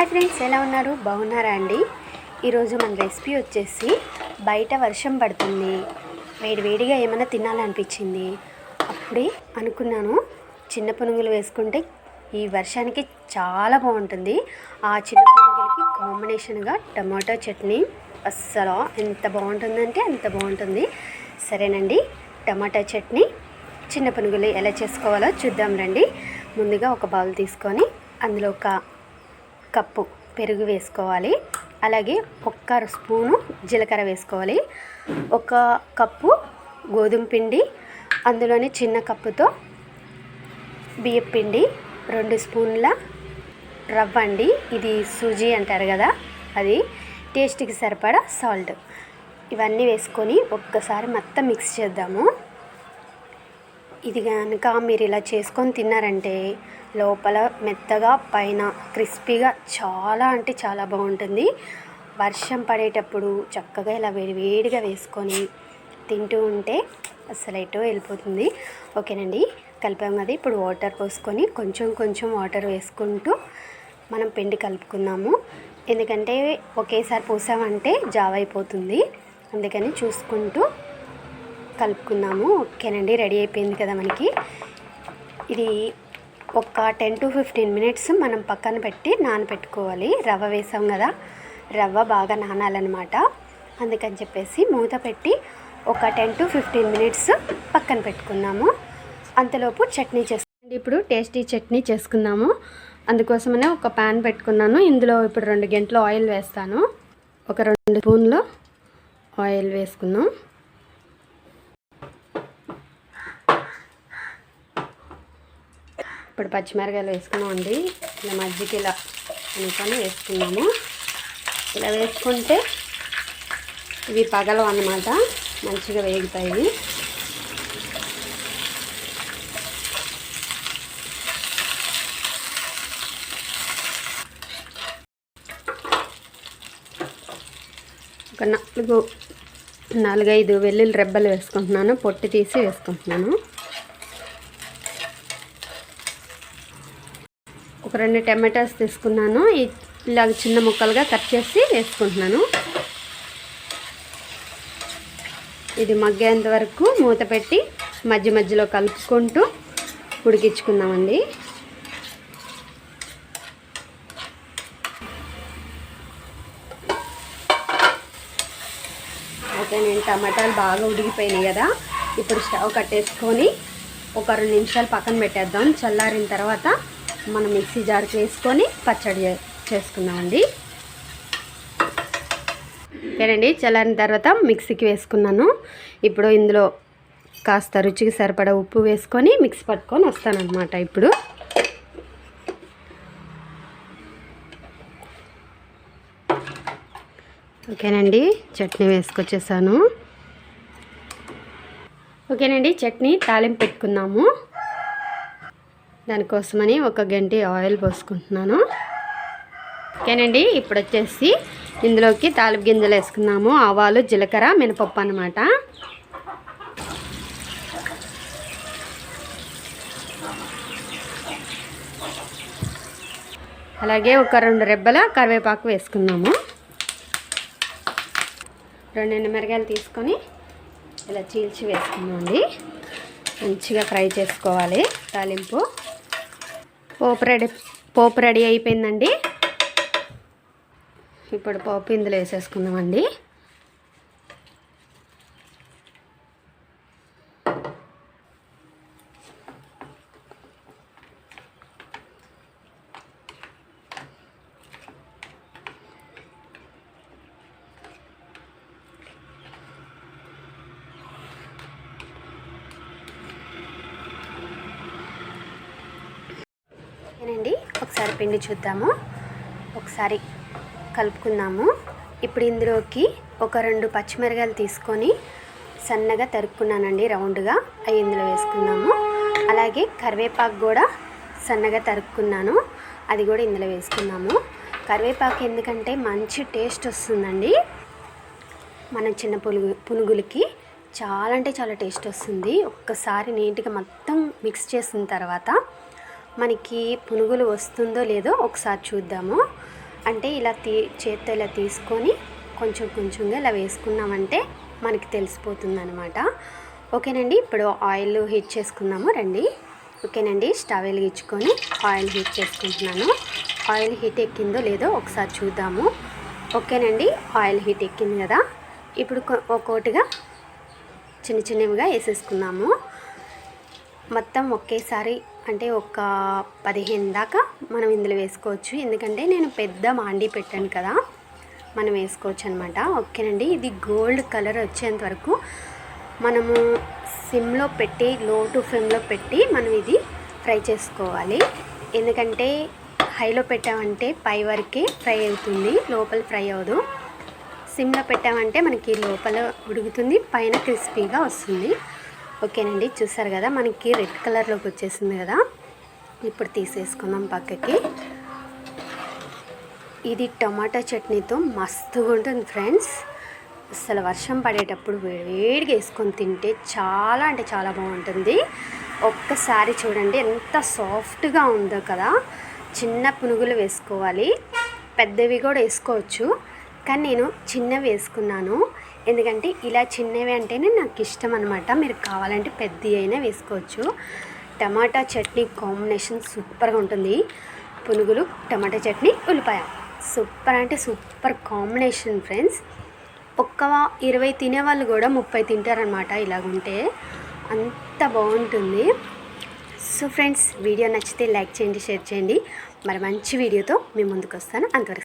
Hi friends ఎలా ఉన్నారు? బాగున్నారా అండి? ఈరోజు మన రెసిపీ వచ్చేసి బయట వర్షం పడుతుంది. వేడి వేడిగా ఏమైనా తినాలనిపించింది. అప్పుడే అనుకున్నాను చిన్న పునుగులు వేసుకుంటే ఈ వర్షానికి చాలా బాగుంటుంది. ఆ చిన్న పునుగులకి కాంబినేషన్గా టమాటో చట్నీ అస్సలు ఎంత బాగుంటుందంటే అంత బాగుంటుంది. సరేనండి టమాటా చట్నీ చిన్న పునుగులు ఎలా చేసుకోవాలో చూద్దాం రండి. ముందుగా ఒక బౌల్ తీసుకొని అందులో ఒక కప్పు పెరుగు వేసుకోవాలి. అలాగే ఒక్క స్పూను జీలకర్ర వేసుకోవాలి. ఒక కప్పు గోధుమ పిండి అందులోని చిన్న కప్పుతో బియ్యం పిండి రెండు స్పూన్ల రవ్వ అండి. ఇది సూజీ అంటారు కదా అది టేస్ట్కి సరిపడా సాల్ట్. ఇవన్నీ వేసుకొని ఒక్కసారి మొత్తం మిక్స్ చేద్దాము. ఇది కనుక మీరు ఇలా చేసుకొని తిన్నారంటే లోపల మెత్తగా పైన క్రిస్పీగా చాలా అంటే చాలా బాగుంటుంది. వర్షం పడేటప్పుడు చక్కగా ఇలా వేడివేడిగా వేసుకొని తింటూ ఉంటే అసలు ఎటో వెళ్ళిపోతుంది. ఓకేనండి కలిపాం కదా ఇప్పుడు వాటర్ పోసుకొని కొంచెం కొంచెం వాటర్ వేసుకుంటూ మనం పిండి కలుపుకుందాము. ఎందుకంటే ఒకేసారి పోసామంటే జావ అయిపోతుంది. అందుకని చూసుకుంటూ కలుపుకుందాము. ఓకేనండి రెడీ అయిపోయింది కదా మనకి. ఇది ఒక టెన్ టు ఫిఫ్టీన్ మినిట్స్ మనం పక్కన పెట్టి నానబెట్టుకోవాలి రవ్వ వేసాం కదా రవ్వ బాగా నానాలన్నమాట. అందుకని చెప్పేసి మూత పెట్టి ఒక టెన్ టు ఫిఫ్టీన్ మినిట్స్ పక్కన పెట్టుకున్నాము. అంతలోపు చట్నీ చేసుకుంది ఇప్పుడు టేస్టీ చట్నీ చేసుకుందాము. అందుకోసమనే ఒక ప్యాన్ పెట్టుకున్నాను. ఇందులో ఇప్పుడు రెండు గంటలు ఆయిల్ వేస్తాను. ఒక రెండు స్పూన్లు ఆయిల్ వేసుకున్నాం ఇప్పుడు పచ్చిమిరకాయలు వేసుకున్నామండి ఇలా మజ్జిగ ఇలా అనుకొని వేసుకున్నాము. ఇలా వేసుకుంటే ఇవి పగలవు అన్నమాట. మంచిగా వేగుతాయి. ఒక నాలుగు నాలుగైదు వెల్లుల్లి రెబ్బలు వేసుకుంటున్నాను. పొట్టి తీసి వేసుకుంటున్నాను. ఒక రెండు టమాటాస్ తీసుకున్నాను. ఇలాగ చిన్న ముక్కలుగా కట్ చేసి వేసుకుంటున్నాను. ఇది మగ్గేంత వరకు మూత పెట్టి మధ్య మధ్యలో కలుపుకుంటూ ఉడికించుకుందామండి. అయితే నేను టమాటాలు బాగా ఉడికిపోయినాయి కదా. ఇప్పుడు స్టవ్ కట్టేసుకొని ఒక రెండు నిమిషాలు పక్కన పెట్టేద్దాం. చల్లారిన తర్వాత మనం మిక్సీ జార్కి వేసుకొని పచ్చడి చేసుకుందామండి. ఓకేనండి చల్లారిన తర్వాత మిక్సీకి వేసుకున్నాను. ఇప్పుడు ఇందులో కాస్త రుచికి సరిపడా ఉప్పు వేసుకొని మిక్సీ పట్టుకొని వస్తానన్నమాట ఇప్పుడు. ఓకేనండి చట్నీ వేసుకొచ్చేసాను. ఓకేనండి చట్నీ తాలింపు పెట్టుకుందాము. దానికోసమని ఒక గంటి ఆయిల్ పోసుకుంటున్నాను. ఓకేనండి ఇప్పుడు వచ్చేసి ఇందులోకి తాలింపు గింజలు వేసుకున్నాము ఆవాలు జీలకర్ర మినపప్పు అనమాట అలాగే ఒక రెండు రెబ్బల కరివేపాకు వేసుకున్నాము రెండు ఎండుమిరగాయలు తీసుకొని ఇలా చీల్చి వేసుకున్నామండి మంచిగా ఫ్రై చేసుకోవాలి తాలింపు. పోపు రెడీ పోపు రెడీ అయిపోయిందండి. ఇప్పుడు పోపు ఇందులో వేసేసుకుందామండి ఓకేనండి ఒకసారి పిండి చూద్దాము. ఒకసారి కలుపుకుందాము. ఇప్పుడు ఇందులోకి ఒక రెండు పచ్చిమిరకాయలు తీసుకొని సన్నగా తరుక్కున్నానండి రౌండ్గా. అవి ఇందులో వేసుకుందాము. అలాగే కరివేపాకు కూడా సన్నగా తరుక్కున్నాను. అది కూడా ఇందులో వేసుకుందాము. కరివేపాకు ఎందుకంటే మంచి టేస్ట్ వస్తుందండి. మన చిన్న పులుగు పునుగులకి చాలా అంటే చాలా టేస్ట్ వస్తుంది. ఒక్కసారి నీట్గా మొత్తం మిక్స్ చేసిన తర్వాత మనకి పునుగులు వస్తుందో లేదో ఒకసారి చూద్దాము. అంటే ఇలా తీ చేత్తో ఇలా తీసుకొని కొంచెం కొంచెంగా ఇలా వేసుకున్నామంటే మనకి తెలిసిపోతుంది అనమాట ఓకేనండి ఇప్పుడు ఆయిల్ హీట్ చేసుకుందాము. రండి. ఓకేనండి స్టవ్ వెలిగించుకొని ఆయిల్ హీట్ చేసుకుంటున్నాను. ఆయిల్ హీట్ ఎక్కిందో లేదో ఒకసారి చూద్దాము. ఓకేనండి ఆయిల్ హీట్ ఎక్కింది కదా. ఇప్పుడు ఒక్కోటిగా ఒక్కొక్కటిగా చిన్న చిన్నవిగా వేసేసుకున్నాము మొత్తం ఒకేసారి అంటే ఒక పదిహేను దాకా మనం ఇందులో వేసుకోవచ్చు. ఎందుకంటే నేను పెద్ద మాండి పెట్టాను కదా మనం వేసుకోవచ్చు అనమాట ఓకేనండి. ఇది గోల్డ్ కలర్ వచ్చేంత వరకు మనము సిమ్లో పెట్టి లో టు ఫ్లేమ్లో పెట్టి మనం ఇది ఫ్రై చేసుకోవాలి. ఎందుకంటే హైలో పెట్టామంటే పై వరకే ఫ్రై అవుతుంది లోపల ఫ్రై అవ్వదు. సిమ్లో పెట్టామంటే మనకి లోపల ఉడుకుతుంది పైన క్రిస్పీగా వస్తుంది. ఓకేనండి చూసారు కదా మనకి రెడ్ కలర్లోకి వచ్చేసింది కదా. ఇప్పుడు తీసేసుకుందాం పక్కకి. ఇది టమాటా చట్నీతో మస్తుగా ఉంటుంది ఫ్రెండ్స్. అసలు వర్షం పడేటప్పుడు వేడిగా వేసుకొని తింటే చాలా అంటే చాలా బాగుంటుంది. ఒక్కసారి చూడండి ఎంత సాఫ్ట్గా ఉందో కదా. చిన్న పునుగులు వేసుకోవాలి. పెద్దవి కూడా వేసుకోవచ్చు. కానీ నేను చిన్నవి వేసుకున్నాను. ఎందుకంటే ఇలా చిన్నవి అంటేనే నాకు ఇష్టం అనమాట మీరు కావాలంటే పెద్దవి అయినా వేసుకోవచ్చు. టమాటా చట్నీ కాంబినేషన్ సూపర్గా ఉంటుంది. పునుగులు టమాటా చట్నీ ఉల్లిపాయ. సూపర్ అంటే సూపర్ కాంబినేషన్ ఫ్రెండ్స్. ఒక్క ఇరవై తినేవాళ్ళు కూడా ముప్పై తింటారనమాట ఇలాగుంటే అంత బాగుంటుంది. సో ఫ్రెండ్స్ వీడియో నచ్చితే లైక్ చేయండి షేర్ చేయండి. మరి మంచి వీడియోతో మీ ముందుకు వస్తాను అంతవరకు